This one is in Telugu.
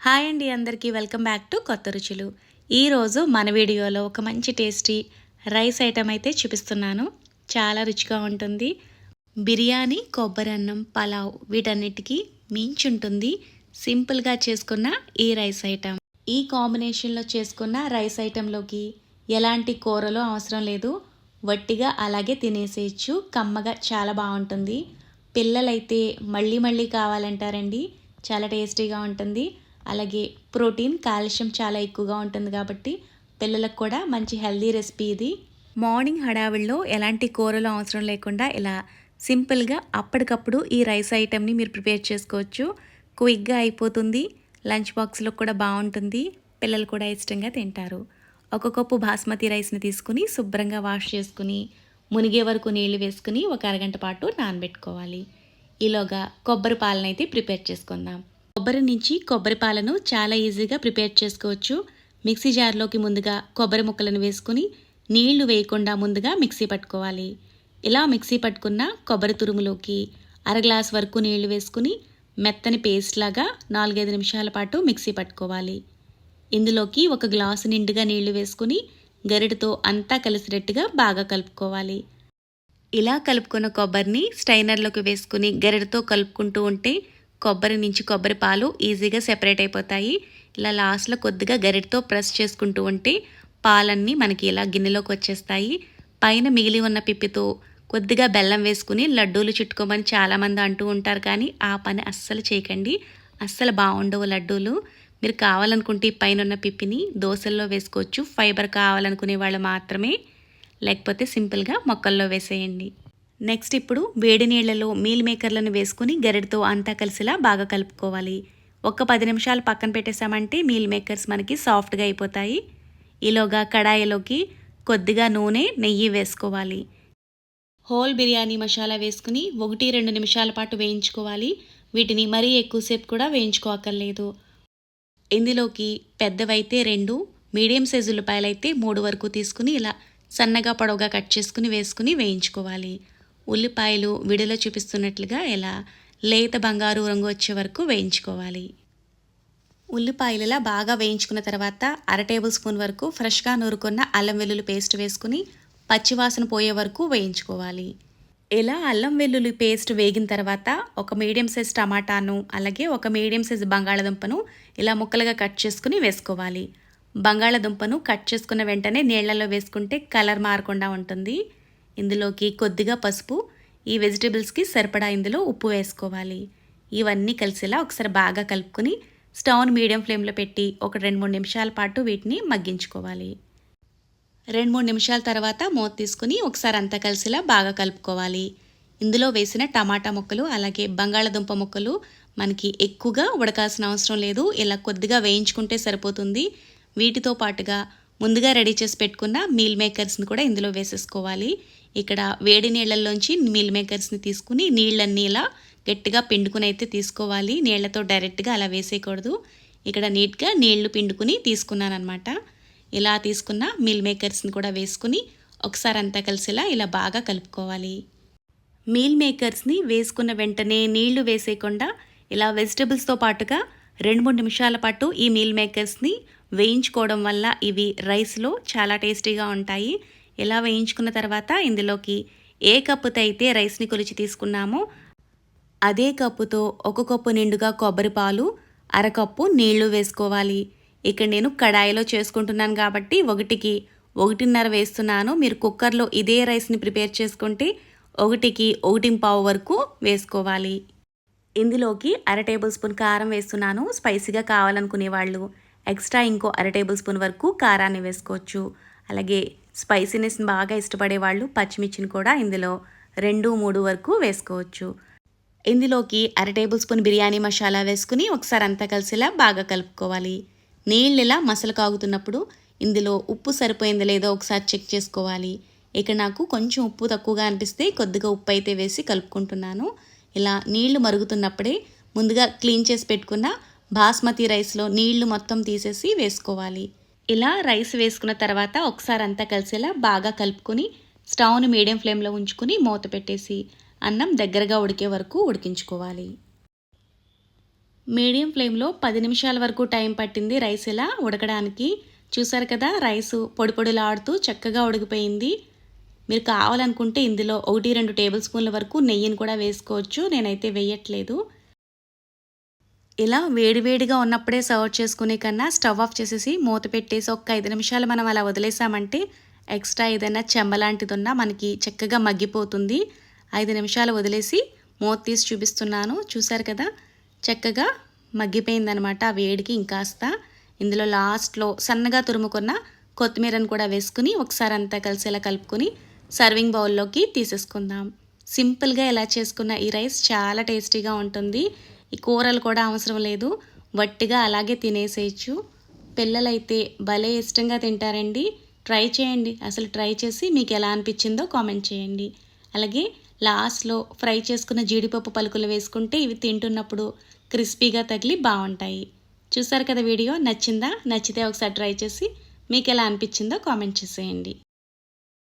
హాయ్ అండి అందరికీ వెల్కమ్ బ్యాక్ టు కొత్త రుచులు. ఈరోజు మన వీడియోలో ఒక మంచి టేస్టీ రైస్ ఐటమ్ అయితే చూపిస్తున్నాను. చాలా రుచిగా ఉంటుంది. బిర్యానీ కొబ్బరి అన్నం పలావ్ వీటన్నిటికీ మించి ఉంటుంది సింపుల్గా చేసుకున్న ఈ రైస్ ఐటమ్ ఈ కాంబినేషన్లో చేసుకున్న రైస్ ఐటెంలోకి ఎలాంటి కూరలు అవసరం లేదు. వట్టిగా అలాగే తినేసేయచ్చు. కమ్మగా చాలా బాగుంటుంది. పిల్లలైతే మళ్ళీ మళ్ళీ కావాలంటారండి. చాలా టేస్టీగా ఉంటుంది. అలాగే ప్రోటీన్ కాల్షియం చాలా ఎక్కువగా ఉంటుంది కాబట్టి పిల్లలకు కూడా మంచి హెల్దీ రెసిపీ ఇది. మార్నింగ్ హడావిడిలో ఎలాంటి కూరలు అవసరం లేకుండా ఇలా సింపుల్గా అప్పటికప్పుడు ఈ రైస్ ఐటెంని మీరు ప్రిపేర్ చేసుకోవచ్చు. క్విక్గా అయిపోతుంది. లంచ్ బాక్స్లో కూడా బాగుంటుంది. పిల్లలు కూడా ఇష్టంగా తింటారు. ఒక కప్పు బాస్మతి రైస్ని తీసుకుని శుభ్రంగా వాష్ చేసుకుని మునిగే వరకు నీళ్ళు వేసుకుని ఒక అరగంట పాటు నానబెట్టుకోవాలి. ఈలోగా కొబ్బరి పాలనైతే ప్రిపేర్ చేసుకుందాం. కొబ్బరి నుంచి కొబ్బరి పాలను చాలా ఈజీగా ప్రిపేర్ చేసుకోవచ్చు. మిక్సీ జార్లోకి ముందుగా కొబ్బరి ముక్కలను వేసుకుని నీళ్ళు వేయకుండా ముందుగా మిక్సీ పట్టుకోవాలి. ఇలా మిక్సీ పట్టుకున్న కొబ్బరి తురుములోకి అర గ్లాస్ వరకు నీళ్ళు వేసుకుని మెత్తని పేస్ట్ లాగా నాలుగైదు నిమిషాల పాటు మిక్సీ పట్టుకోవాలి. ఇందులోకి ఒక గ్లాసు నిండుగా నీళ్ళు వేసుకుని గరిటతో అంతా కలిసినట్టుగా బాగా కలుపుకోవాలి. ఇలా కలుపుకున్న కొబ్బరిని స్టైనర్లోకి వేసుకుని గరిటతో కలుపుకుంటూ ఉంటే కొబ్బరి నుంచి కొబ్బరి పాలు ఈజీగా సెపరేట్ అయిపోతాయి. ఇలా లాస్ట్లో కొద్దిగా గరిటతో ప్రెస్ చేసుకుంటూ ఉంటే పాలన్నీ మనకి ఇలా గిన్నెలోకి వచ్చేస్తాయి. పైన మిగిలి ఉన్న పిప్పితో కొద్దిగా బెల్లం వేసుకుని లడ్డూలు చుట్టుకోమని చాలామంది అంటూ ఉంటారు కానీ ఆ పని అస్సలు చేయకండి. అస్సలు బాగుండవు లడ్డూలు. మీరు కావాలనుకుంటే పైన ఉన్న పిప్పిని దోశల్లో వేసుకోవచ్చు. ఫైబర్ కావాలనుకునే వాళ్ళు మాత్రమే. లేకపోతే సింపుల్గా మొక్కల్లో వేసేయండి. నెక్స్ట్ ఇప్పుడు వేడి నీళ్ళలో మీల్ మేకర్లను వేసుకుని గరిటతో అంతా కలిసిలా బాగా కలుపుకోవాలి. ఒక పది నిమిషాలు పక్కన పెట్టేసామంటే మీల్ మేకర్స్ మనకి సాఫ్ట్గా అయిపోతాయి. ఈలోగా కడాయిలోకి కొద్దిగా నూనె నెయ్యి వేసుకోవాలి. హోల్ బిర్యానీ మసాలా వేసుకుని ఒకటి రెండు నిమిషాల పాటు వేయించుకోవాలి. వీటిని మరీ ఎక్కువసేపు కూడా వేయించుకోక్కర్లేదు ఇందులోకి పెద్దవైతే రెండు మీడియం సైజు ఉల్లిపాయలైతే మూడు వరకు తీసుకుని ఇలా సన్నగా పొడవుగా కట్ చేసుకుని వేసుకుని వేయించుకోవాలి. ఉల్లిపాయలు విడిలో చూపిస్తున్నట్లుగా ఇలా లేత బంగారు రంగు వచ్చే వరకు వేయించుకోవాలి. ఉల్లిపాయలలా బాగా వేయించుకున్న తర్వాత అర టేబుల్ స్పూన్ వరకు ఫ్రెష్గా నూరుకున్న అల్లం వెల్లుల్లి పేస్ట్ వేసుకుని పచ్చివాసన పోయే వరకు వేయించుకోవాలి. ఇలా అల్లం వెల్లుల్లి పేస్ట్ వేగిన తర్వాత ఒక మీడియం సైజ్ టమాటాను అలాగే ఒక మీడియం సైజ్ బంగాళదుంపను ఇలా ముక్కలుగా కట్ చేసుకుని వేసుకోవాలి. బంగాళదుంపను కట్ చేసుకున్న వెంటనే నీళ్ళలో వేసుకుంటే కలర్ మారకుండా ఉంటుంది. ఇందులోకి కొద్దిగా పసుపు ఈ వెజిటేబుల్స్కి సరిపడా ఇందులో ఉప్పు వేసుకోవాలి. ఇవన్నీ కలిసేలా ఒకసారి బాగా కలుపుకొని స్టవ్ను మీడియం ఫ్లేమ్లో పెట్టి ఒక రెండు మూడు నిమిషాల పాటు వీటిని మగ్గించుకోవాలి. రెండు మూడు నిమిషాల తర్వాత మూత తీసుకుని ఒకసారి అంతా కలిసేలా బాగా కలుపుకోవాలి. ఇందులో వేసిన టమాటా ముక్కలు అలాగే బంగాళదుంప ముక్కలు మనకి ఎక్కువగా ఉడకాల్సిన అవసరం లేదు. ఇలా కొద్దిగా వేయించుకుంటే సరిపోతుంది. వీటితో పాటుగా ముందుగా రెడీ చేసి పెట్టుకున్న మీల్ మేకర్స్ని కూడా ఇందులో వేసేసుకోవాలి. ఇక్కడ వేడి నీళ్ళల్లోంచి మీల్ మేకర్స్ని తీసుకుని నీళ్ళన్నీ ఇలా గట్టిగా పిండుకుని అయితే తీసుకోవాలి. నీళ్ళతో డైరెక్ట్గా అలా వేసేయకూడదు. ఇక్కడ నీట్గా నీళ్ళు పిండుకుని తీసుకున్నాను అనమాట ఇలా తీసుకున్న మీల్ మేకర్స్ని కూడా వేసుకుని ఒకసారి అంతా కలిసేలా ఇలా బాగా కలుపుకోవాలి. మీల్ మేకర్స్ని వేసుకున్న వెంటనే నీళ్ళు వేసేయకుండా ఇలా వెజిటబుల్స్తో పాటుగా రెండు మూడు నిమిషాల పాటు ఈ మీల్ మేకర్స్ని వేయించుకోవడం వల్ల ఇవి రైస్లో చాలా టేస్టీగా ఉంటాయి. ఇలా వేయించుకున్న తర్వాత ఇందులోకి ఏ కప్పుతో అయితే రైస్ని కొలిచి తీసుకున్నామో అదే కప్పుతో ఒక కప్పు నిండుగా కొబ్బరి పాలు అరకప్పు నీళ్ళు వేసుకోవాలి. ఇక్కడ నేను కడాయిలో చేసుకుంటున్నాను కాబట్టి ఒకటికి ఒకటిన్నర వేస్తున్నాను. మీరు కుక్కర్లో ఇదే రైస్ని ప్రిపేర్ చేసుకుంటే ఒకటికి ఒకటి పావు వరకు వేసుకోవాలి. ఇందులోకి అర టేబుల్ స్పూన్ కారం వేస్తున్నాను. స్పైసీగా కావాలనుకునే వాళ్ళు ఎక్స్ట్రా ఇంకో అర టేబుల్ స్పూన్ వరకు కారాన్ని వేసుకోవచ్చు. అలాగే స్పైసీనెస్ బాగా ఇష్టపడే వాళ్ళు పచ్చిమిర్చిని కూడా ఇందులో రెండు మూడు వరకు వేసుకోవచ్చు. ఇందులోకి అర టేబుల్ స్పూన్ బిర్యానీ మసాలా వేసుకుని ఒకసారి అంతా కలిసేలా బాగా కలుపుకోవాలి. నీళ్ళు ఇలా మసలు కాగుతున్నప్పుడు ఇందులో ఉప్పు సరిపోయింది లేదో ఒకసారి చెక్ చేసుకోవాలి. ఇక నాకు కొంచెం ఉప్పు తక్కువగా అనిపిస్తే కొద్దిగా ఉప్పు అయితే వేసి కలుపుకుంటున్నాను. ఇలా నీళ్ళు మరుగుతున్నప్పుడే ముందుగా క్లీన్ చేసి పెట్టుకున్న బాస్మతి రైస్లో నీళ్ళు మొత్తం తీసేసి వేసుకోవాలి. ఇలా రైస్ వేసుకున్న తర్వాత ఒకసారి అంతా కలిసేలా బాగా కలుపుకొని స్టవ్ని మీడియం ఫ్లేమ్లో ఉంచుకుని మూత పెట్టేసి అన్నం దగ్గరగా ఉడికే వరకు ఉడికించుకోవాలి. మీడియం ఫ్లేమ్లో పది నిమిషాల వరకు టైం పట్టింది రైస్ ఇలా ఉడకడానికి. చూసారు కదా రైసు పొడి పొడిలాడుతూ చక్కగా ఉడికిపోయింది. మీరు కావాలనుకుంటే ఇందులో ఒకటి రెండు టేబుల్ స్పూన్ల వరకు నెయ్యిని కూడా వేసుకోవచ్చు. నేనైతే వేయట్లేదు. ఇలా వేడివేడిగా ఉన్నప్పుడే సర్వ్ చేసుకునే కన్నా స్టవ్ ఆఫ్ చేసేసి మూత పెట్టేసి ఒక్క ఐదు నిమిషాలు మనం అలా వదిలేసామంటే ఎక్స్ట్రా ఏదైనా చెమ్మ లాంటిది ఉన్నా మనకి చక్కగా మగ్గిపోతుంది. ఐదు నిమిషాలు వదిలేసి మూత తీసి చూపిస్తున్నాను. చూసారు కదా? చక్కగా మగ్గిపోయిందనమాట ఆ వేడికి ఇంకాస్త. ఇందులో లాస్ట్లో సన్నగా తురుముకున్న కొత్తిమీరను కూడా వేసుకుని ఒకసారి అంతా కలిసేలా కలుపుకొని సర్వింగ్ బౌల్లోకి తీసేసుకుందాం. సింపుల్గా ఎలా చేసుకున్న ఈ రైస్ చాలా టేస్టీగా ఉంటుంది. ఈ కూరలు కూడా అవసరం లేదు. వట్టిగా అలాగే తినేసేయచ్చు. పిల్లలైతే భలే ఇష్టంగా తింటారండి. ట్రై చేయండి. అసలు ట్రై చేసి మీకు ఎలా అనిపించిందో కామెంట్ చేయండి. అలాగే లాస్ట్లో ఫ్రై చేసుకున్న జీడిపప్పు పలుకులు వేసుకుంటే ఇవి తింటున్నప్పుడు క్రిస్పీగా తగిలి బాగుంటాయి. చూసారు కదా వీడియో? నచ్చిందా? నచ్చితే ఒకసారి ట్రై చేసి మీకు ఎలా అనిపించిందో కామెంట్ చేసేయండి.